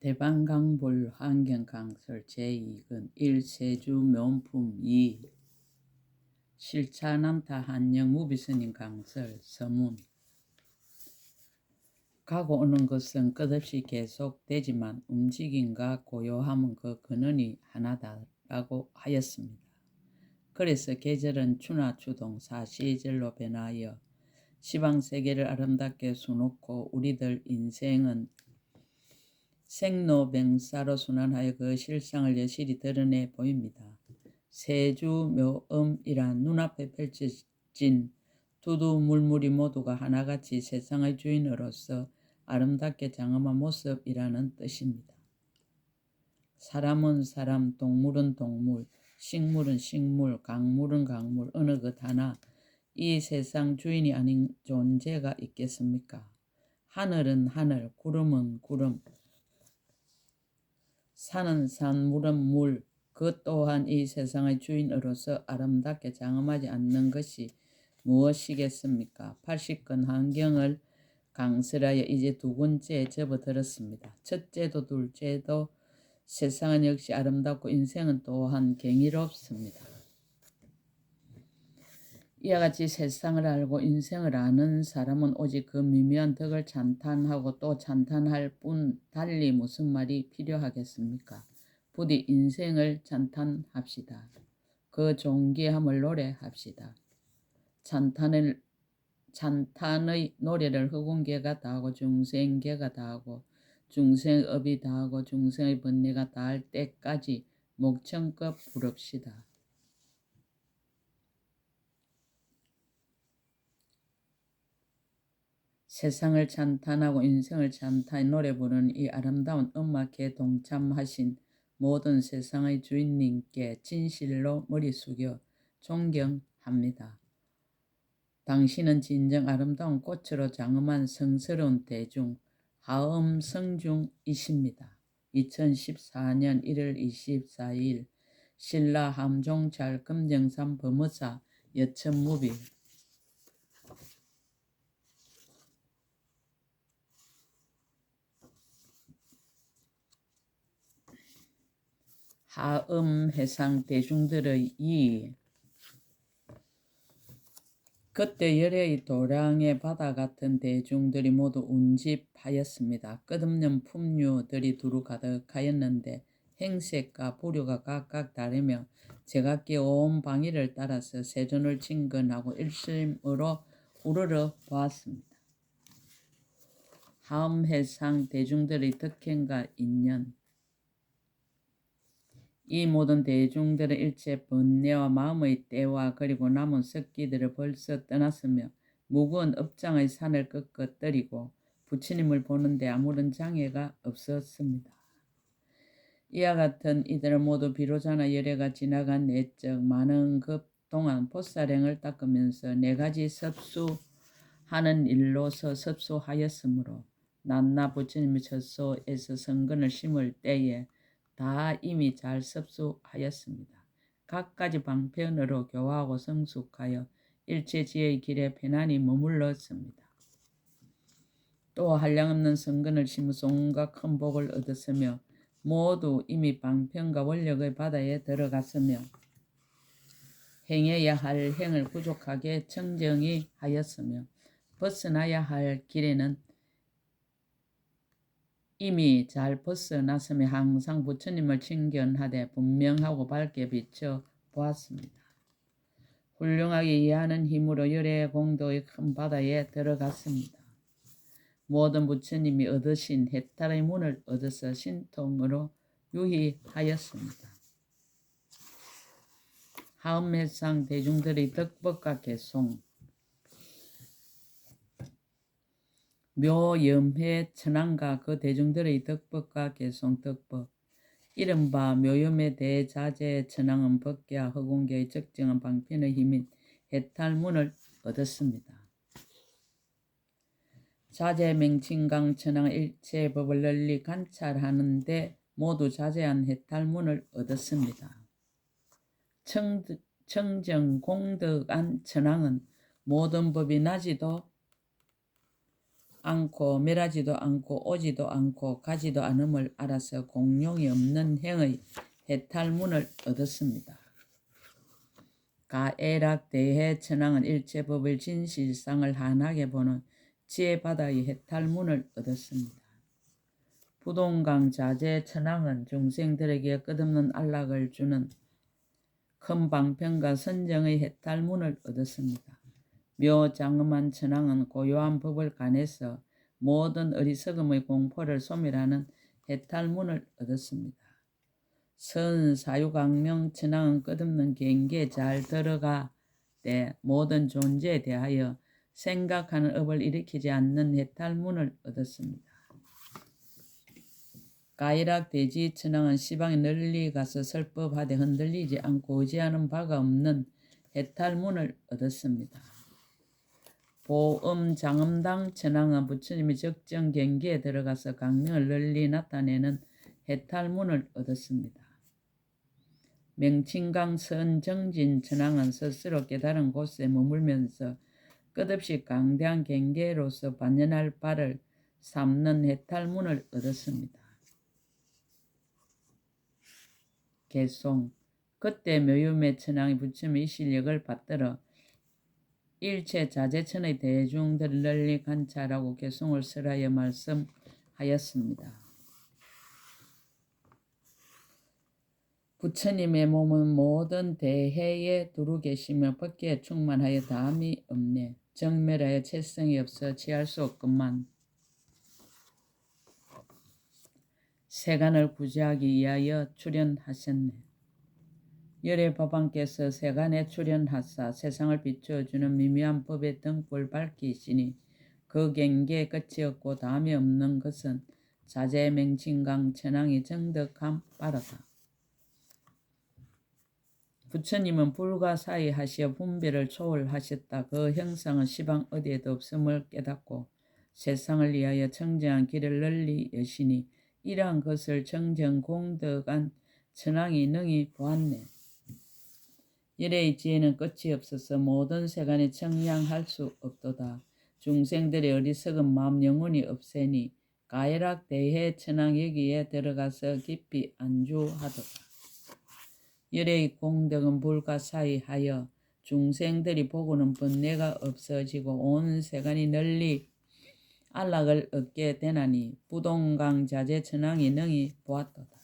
대방강불 환경강설 제2근 1 세주 명품 2 실차남타 한영 무비스님 강설 서문 가고 오는 것은 끝없이 계속되지만 움직임과 고요함은 그 근원이 하나다라고 하였습니다. 그래서 계절은 추나 추동 사시절로 변하여 시방 세계를 아름답게 수놓고 우리들 인생은 생로병사로 순환하여 그 실상을 여실히 드러내 보입니다. 세주묘음이란 눈앞에 펼쳐진 두두물물이 모두가 하나같이 세상의 주인으로서 아름답게 장엄한 모습이라는 뜻입니다. 사람은 사람, 동물은 동물, 식물은 식물, 강물은 강물, 어느 것 하나 이 세상 주인이 아닌 존재가 있겠습니까? 하늘은 하늘, 구름은 구름, 산은 산, 물은 물, 그 또한 이 세상의 주인으로서 아름답게 장엄하지 않는 것이 무엇이겠습니까? 80건 환경을 강설하여 이제 두 번째에 접어들었습니다. 첫째도 둘째도 세상은 역시 아름답고 인생은 또한 경이롭습니다. 이와 같이 세상을 알고 인생을 아는 사람은 오직 그 미묘한 덕을 찬탄하고 또 찬탄할 뿐 달리 무슨 말이 필요하겠습니까? 부디 인생을 찬탄합시다. 그 존귀함을 노래합시다. 찬탄을 찬탄의 노래를 흑운계가 다하고 중생계가 다하고 중생업이 다하고 중생의 번뇌가 다할 때까지 목청껏 부릅시다. 세상을 찬탄하고 인생을 찬탄히 노래 부르는 이 아름다운 음악에 동참하신 모든 세상의 주인님께 진실로 머리 숙여 존경합니다. 당신은 진정 아름다운 꽃으로 장엄한 성스러운 대중 하음 성중이십니다. 2014년 1월 24일 신라 함종찰 금정산 범어사 여천무비 하음 해상 대중들의 이 그때 열의 도량의 바다 같은 대중들이 모두 운집하였습니다. 끝없는 풍류들이 두루 가득하였는데 행색과 부류가 각각 다르며 제각기 온 방위를 따라서 세존을 친근하고 일심으로 우러러 보았습니다. 하음해상 대중들의 덕행과 인연 이 모든 대중들은 일체 번뇌와 마음의 때와 그리고 남은 습기들을 벌써 떠났으며 무거운 업장의 산을 꺾어뜨리고 부처님을 보는데 아무런 장애가 없었습니다. 이와 같은 이들은 모두 비로자나 열애가 지나간 내적 많은 급 동안 보살행을 닦으면서 네 가지 섭수하는 일로서 섭수하였으므로 난나 부처님의 젖소에서 성근을 심을 때에 다 이미 잘 섭수하였습니다. 각가지 방편으로 교화하고 성숙하여 일체지의 길에 편안히 머물렀습니다. 또 한량없는 성근을 온갖 큰 복을 얻었으며 모두 이미 방편과 원력의 바다에 들어갔으며 행해야 할 행을 부족하게 청정이 하였으며 벗어나야 할 길에는 이미 잘 벗어났으며 항상 부처님을 친견하되 분명하고 밝게 비춰 보았습니다. 훌륭하게 이해하는 힘으로 열의 공도의 큰 바다에 들어갔습니다. 모든 부처님이 얻으신 해탈의 문을 얻어서 신통으로 유희하였습니다. 하음해상 대중들의 덕법과 개송 묘염회 천황과 그 대중들의 덕법과 개송 덕법 이른바 묘염의 대자재 천황은 법계와 허공계의 적정한 방편의 힘인 해탈문을 얻었습니다. 자재 맹칭강 천황 일체 법을 널리 관찰하는데 모두 자제한 해탈문을 얻었습니다. 청, 청정 공덕한 천황은 모든 법이 나지도 않고 멸하지도 않고 오지도 않고 가지도 않음을 알아서 공룡이 없는 행의 해탈문을 얻었습니다. 가에락 대해 천황은 일체법을 진실상을 한하게 보는 지혜 바다의 해탈문을 얻었습니다. 부동강 자재 천황은 중생들에게 끝없는 안락을 주는 큰 방편과 선정의 해탈문을 얻었습니다. 묘 장엄한 천황은 고요한 법을 간해서 모든 어리석음의 공포를 소멸하는 해탈문을 얻었습니다. 선 사유강명 천황은 끝없는 경계에 잘 들어가 때 모든 존재에 대하여 생각하는 업을 일으키지 않는 해탈문을 얻었습니다. 가이락 대지 천황은 시방에 널리 가서 설법하되 흔들리지 않고 의지하는 바가 없는 해탈문을 얻었습니다. 보음 장음당 천황은 부처님의 적정 경계에 들어가서 강명을 널리 나타내는 해탈문을 얻었습니다. 명칭강 선정진 천황은 스스로 깨달은 곳에 머물면서 끝없이 강대한 경계로서 반연할 바를 삼는 해탈문을 얻었습니다. 개송 그때 묘유매 천황이 부처님의 실력을 받들어 일체 자제천의 대중들을 널리 관찰하고 개송을 설하여 말씀하였습니다. 부처님의 몸은 모든 대해에 두루 계시며 법계에 충만하여 다함이 없네. 정멸하여 채성이 없어 취할 수 없건만 세간을 구제하기 위하여 출연하셨네. 열의 법왕께서 세간에 출연하사 세상을 비추어주는 미묘한 법의 등불 밝히시니 그 경계에 끝이 없고 다음이 없는 것은 자제 맹칭강 천왕이 정덕함 빠르다. 부처님은 불과 사이 하시어 분별을 초월하셨다. 그 형상은 시방 어디에도 없음을 깨닫고 세상을 위하여 청정한 길을 널리 여시니 이러한 것을 정정 공덕한 천왕이 능히 보았네. 열의 지혜는 끝이 없어서 모든 세간에 청량할 수 없도다. 중생들의 어리석은 마음 영혼이 없애니 가해락 대해 천왕 여기에 들어가서 깊이 안주하도다. 열의 공덕은 불가사의하여 중생들이 보고는 번뇌가 없어지고 온 세간이 널리 안락을 얻게 되나니 부동강 자재 천왕이 능히 보았도다.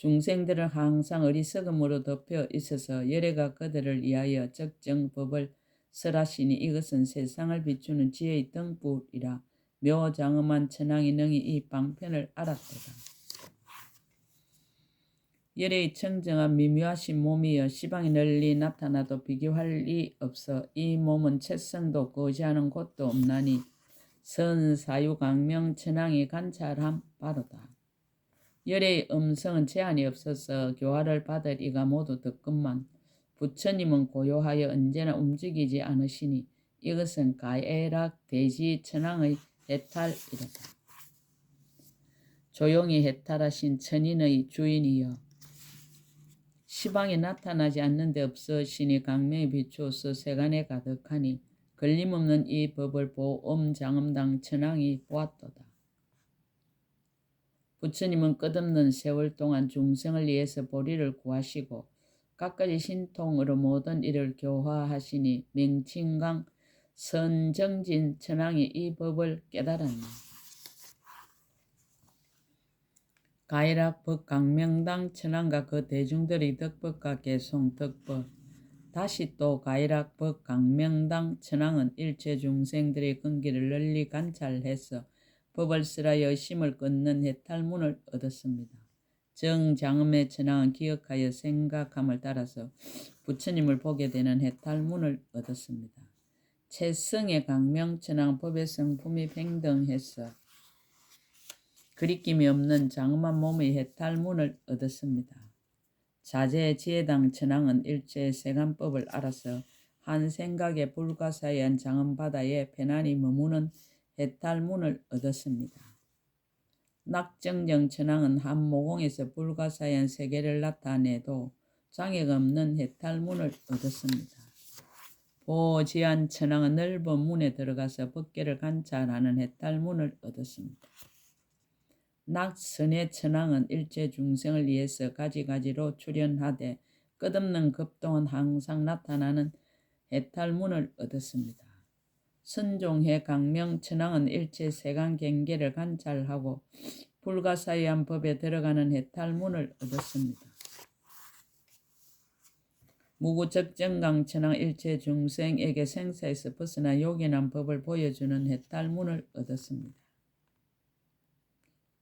중생들은 항상 어리석음으로 덮여 있어서 열애가 그들을 위하여 적정 법을 설하시니 이것은 세상을 비추는 지혜의 등불이라 묘장엄한 천왕이 능히 이 방편을 알았도다. 열의 청정한 미묘하신 몸이여 시방이 널리 나타나도 비교할 리 없어 이 몸은 채성도 거지하는 곳도 없나니 선사유강명 천왕이 관찰함 바로다. 열의 음성은 제한이 없어서 교화를 받을 이가 모두 듣건만 부처님은 고요하여 언제나 움직이지 않으시니 이것은 가에락 대지 천왕의 해탈이로다. 조용히 해탈하신 천인의 주인이여 시방에 나타나지 않는 데 없으시니 강명이 비추어서 세간에 가득하니 걸림없는 이 법을 보엄 장엄당 천왕이 보았도다. 부처님은 끝없는 세월 동안 중생을 위해서 보리를 구하시고 각가지 신통으로 모든 일을 교화하시니 명칭강 선정진 천왕이 이 법을 깨달았네. 가이락 법 강명당 천왕과 그 대중들의 덕법과 개송 덕법 다시 또 가이락 법 강명당 천왕은 일체 중생들의 근기를 널리 관찰해서 법을 쓰라 여심을 끊는 해탈문을 얻었습니다. 정장음의 천황은 기억하여 생각함을 따라서 부처님을 보게 되는 해탈문을 얻었습니다. 채성의 강명천황 법의 성품이 팽등해서 그리낌이 없는 장엄한 몸의 해탈문을 얻었습니다. 자제 지혜당 천황은 일체 세간법을 알아서 한 생각에 불가사의한 장엄 바다에 편안히 머무는 해탈문을 얻었습니다. 낙정정 천황은 한 모공에서 불가사의한 세계를 나타내도 장애가 없는 해탈문을 얻었습니다. 보지한 천왕은 넓은 문에 들어가서 법계를 관찰하는 해탈문을 얻었습니다. 낙선의 천왕은 일체 중생을 위해서 가지가지로 출현하되 끝없는 급동은 항상 나타나는 해탈문을 얻었습니다. 선종해 강명 천왕은 일체 세간 경계를 관찰하고 불가사의한 법에 들어가는 해탈문을 얻었습니다. 무구적정강 천왕 일체 중생에게 생사에서 벗어나 요긴한 법을 보여주는 해탈문을 얻었습니다.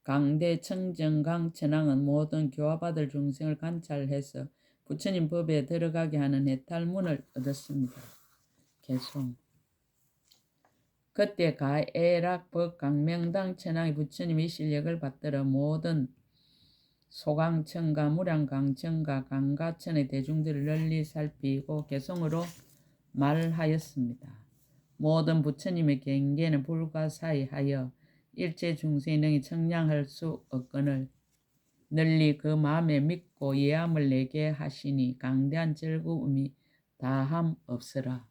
강대 청정강 천왕은 모든 교화받을 중생을 관찰해서 부처님 법에 들어가게 하는 해탈문을 얻었습니다. 개송 그때 가애락법 강명당 천왕의 부처님이 실력을 받들어 모든 소강천과 무량강천과 강가천의 대중들을 널리 살피고 개성으로 말하였습니다. 모든 부처님의 경계는 불가사의하여 일체 능히 청량할 수 없거늘 널리 그 마음에 믿고 이해함을 내게 하시니 강대한 즐거움이 다함 없으라.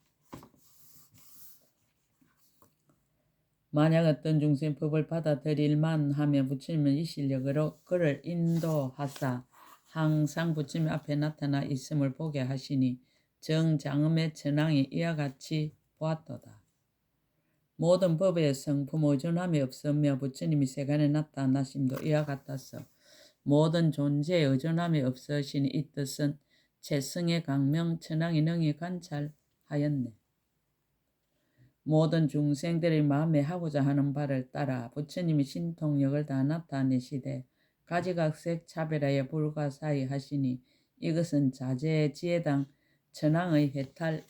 만약 어떤 중생 법을 받아들일만 하면 부처님은 이 실력으로 그를 인도하사 항상 부처님 앞에 나타나 있음을 보게 하시니 정장음의 천왕이 이와 같이 보았도다. 모든 법의 성품 의존함이 없으며 부처님이 세간에 나타나심도 이와 같아서 모든 존재에 의존함이 없으시니 이 뜻은 최승의 강명 천왕이 능히 관찰하였네. 모든 중생들의 마음에 하고자 하는 바를 따라 부처님이 신통력을 다 나타내시되 가지각색 차별하여 불가사의 하시니 이것은 자제의 지혜당 천왕의 해탈이다.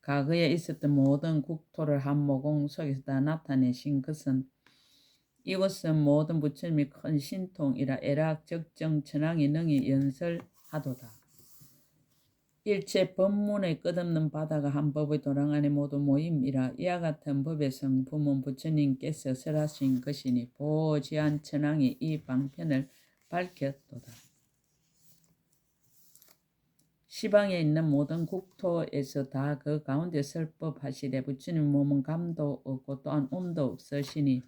과거에 있었던 모든 국토를 한 모공 속에서 다 나타내신 것은 이곳은 모든 부처님이 큰 신통이라 애락 적정 천왕이 능히 연설하도다. 일체 법문의 끝없는 바다가 한 법의 도랑 안에 모두 모임이라 이와 같은 법의 성품은 부처님께서 설하신 것이니 보지한 천왕이 이 방편을 밝혔도다. 시방에 있는 모든 국토에서 다 그 가운데 설법하시되 부처님 몸은 감도 없고 또한 음도 없으시니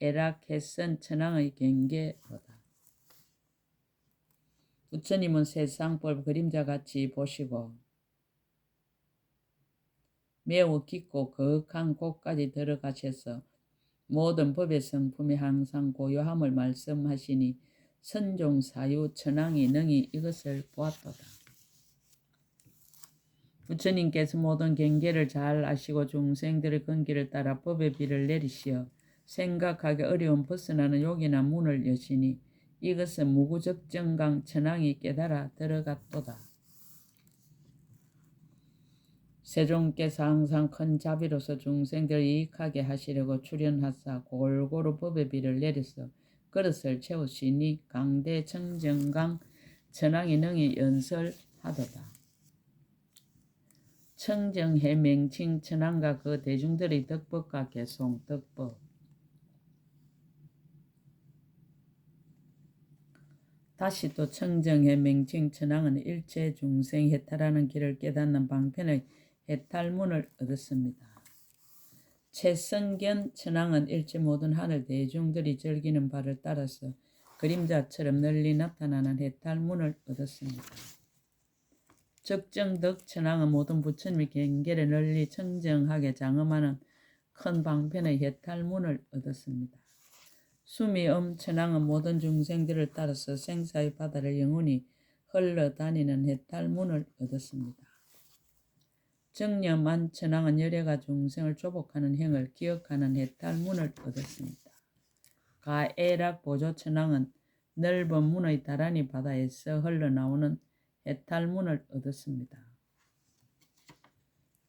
에라켓선 천왕의 경계로다. 부처님은 세상법 그림자같이 보시고 매우 깊고 거룩한 곳까지 들어가셔서 모든 법의 성품이 항상 고요함을 말씀하시니 선종 사유 천왕이 능히 이것을 보았도다. 부처님께서 모든 경계를 잘 아시고 중생들의 근기를 따라 법의 비를 내리시어 생각하기 어려운 벗어나는 요긴한 문을 여시니 이것은 무구적 정강 천왕이 깨달아 들어갔도다. 세종께서 항상 큰 자비로서 중생들 이익하게 하시려고 출연하사 골고루 법의 비를 내려서 그릇을 채우시니 강대 청정강 천왕이 능히 연설하도다. 청정해 맹칭 천왕과 그 대중들의 덕법과 개송 덕법 다시 또 청정해 맹칭 천왕은 일체 중생 해탈하는 길을 깨닫는 방편의 해탈문을 얻었습니다. 최성견 천왕은 일체 모든 하늘 대중들이 즐기는 바를 따라서 그림자처럼 널리 나타나는 해탈문을 얻었습니다. 적정덕 천왕은 모든 부처님의 경계를 널리 청정하게 장엄하는 큰 방편의 해탈문을 얻었습니다. 숨이 엄천왕은 모든 중생들을 따라서 생사의 바다를 영원히 흘러다니는 해탈 문을 얻었습니다. 정념한 천왕은 열애가 중생을 조복하는 행을 기억하는 해탈 문을 얻었습니다. 가애락 보조 천왕은 넓은 문의 다란이 바다에서 흘러나오는 해탈 문을 얻었습니다.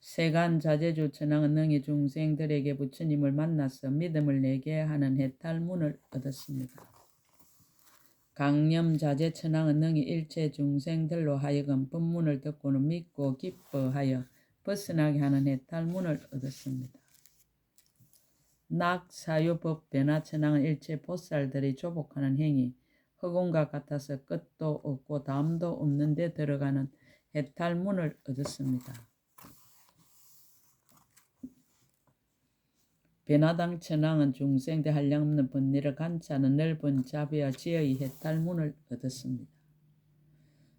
세간 자제주 천왕은 능히 중생들에게 부처님을 만나서 믿음을 내게 하는 해탈문을 얻었습니다. 강념 자제 천왕은 능히 일체 중생들로 하여금 법문을 듣고는 믿고 기뻐하여 벗어나게 하는 해탈문을 얻었습니다. 낙사유법 변화 천왕은 일체 보살들이 조복하는 행위 허공과 같아서 끝도 없고 다음도 없는 데 들어가는 해탈문을 얻었습니다. 베나당 천왕은 중생대 한량없는 번뇌를 간차는 넓은 자비와 지혜의 해탈문을 얻었습니다.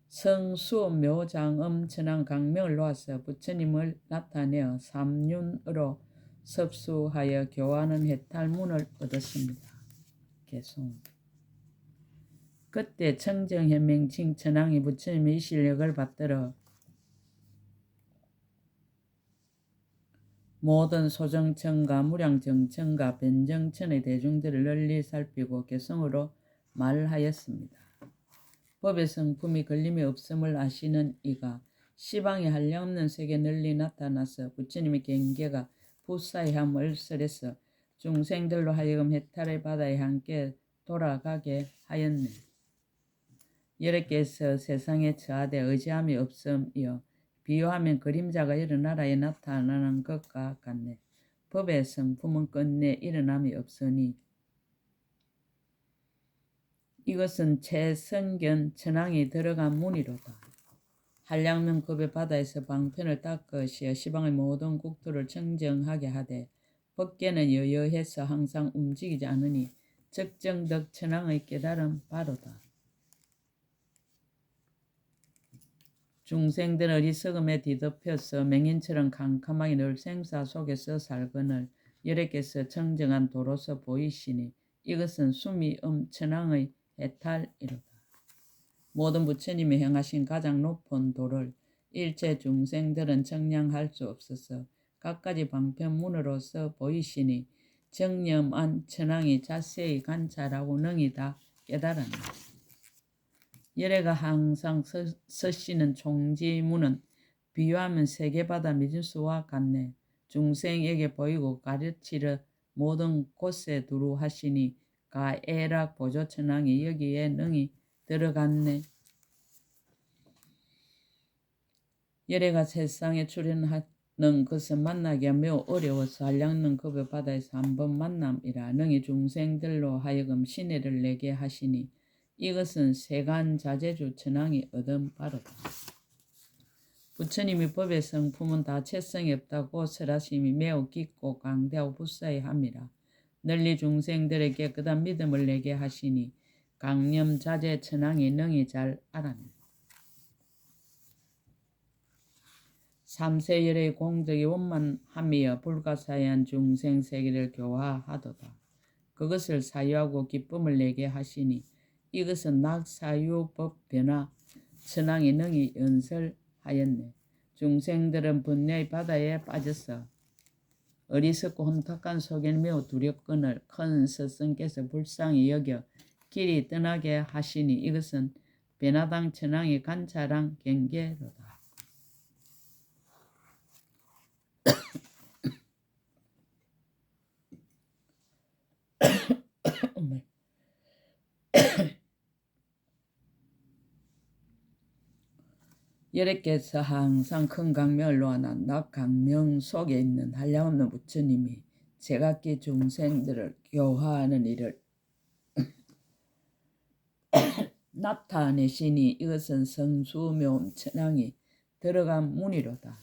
성수 묘장음 천왕 강명을 놓아서 부처님을 나타내어 삼륜으로 섭수하여 교화하는 해탈문을 얻었습니다. 계속 그때 청정현명 칭 천왕이 부처님의 이 실력을 받들어 모든 소정천과 무량정천과 변정천의 대중들을 널리 살피고 개성으로 말하였습니다. 법의 성품이 걸림이 없음을 아시는 이가 시방의 한량없는 세계 널리 나타나서 부처님의 경계가 부사의 함을 설해서 중생들로 하여금 해탈의 바다에 함께 돌아가게 하였네. 여러께서 세상에 처하되 의지함이 없음이여 비유하면 그림자가 일어나라에 나타나는 것과 같네. 법의 성품은 끝내 일어남이 없으니 이것은 최성견 천왕이 들어간 문이로다. 한량명 급의 바다에서 방편을 닦으시어 시방의 모든 국토를 청정하게 하되 법계는 여여해서 항상 움직이지 않으니 적정덕 천왕의 깨달음 바로다. 중생들 어리석음에 뒤덮여서 맹인처럼 캄캄하게 늘 생사 속에서 살거늘 여래께서 청정한 도로서 보이시니 이것은 숨이 음 천왕의 해탈이로다. 모든 부처님이 행하신 가장 높은 도를 일체 중생들은 청량할 수 없어서 각가지 방편문으로서 보이시니 정념한 천왕이 자세히 관찰하고 능히 다 깨달았다. 열애가 항상 서, 서시는 총지문은 비유하면 세계바다 미진수와 같네. 중생에게 보이고 가르치려 모든 곳에 두루 하시니 가애락 보조천왕이 여기에 능히 들어갔네. 열애가 세상에 출현하는 것을 만나기가 매우 어려워서 한량능 급의 바다에서 한 번 만남이라 능히 중생들로 하여금 신혜를 내게 하시니 이것은 세간 자제주 천왕이 얻은 바로다. 부처님이 법의 성품은 다 채성이 없다고 설하심이 매우 깊고 강대하고 불사의 함이라. 널리 중생들에게 그다음 믿음을 내게 하시니 강념 자제 천왕이 능히 잘 알았네. 삼세열의 공덕이 원만함이여 불가사의한 중생 세계를 교화하도다. 그것을 사유하고 기쁨을 내게 하시니 이것은 낙사유법 변화 천왕이 능히 연설하였네. 중생들은 분야의 바다에 빠져서 어리석고 혼탁한 매우 두렵거늘 큰 스승께서 불쌍히 여겨 길이 떠나게 하시니 이것은 베나당 천왕의 관찰한 경계로다. 여래께서 항상 큰 강명을 놓아나 낙강명 속에 있는 한량없는 부처님이 제각기 중생들을 교화하는 일을 나타내시니 이것은 성수묘 천왕이 들어간 문이로다.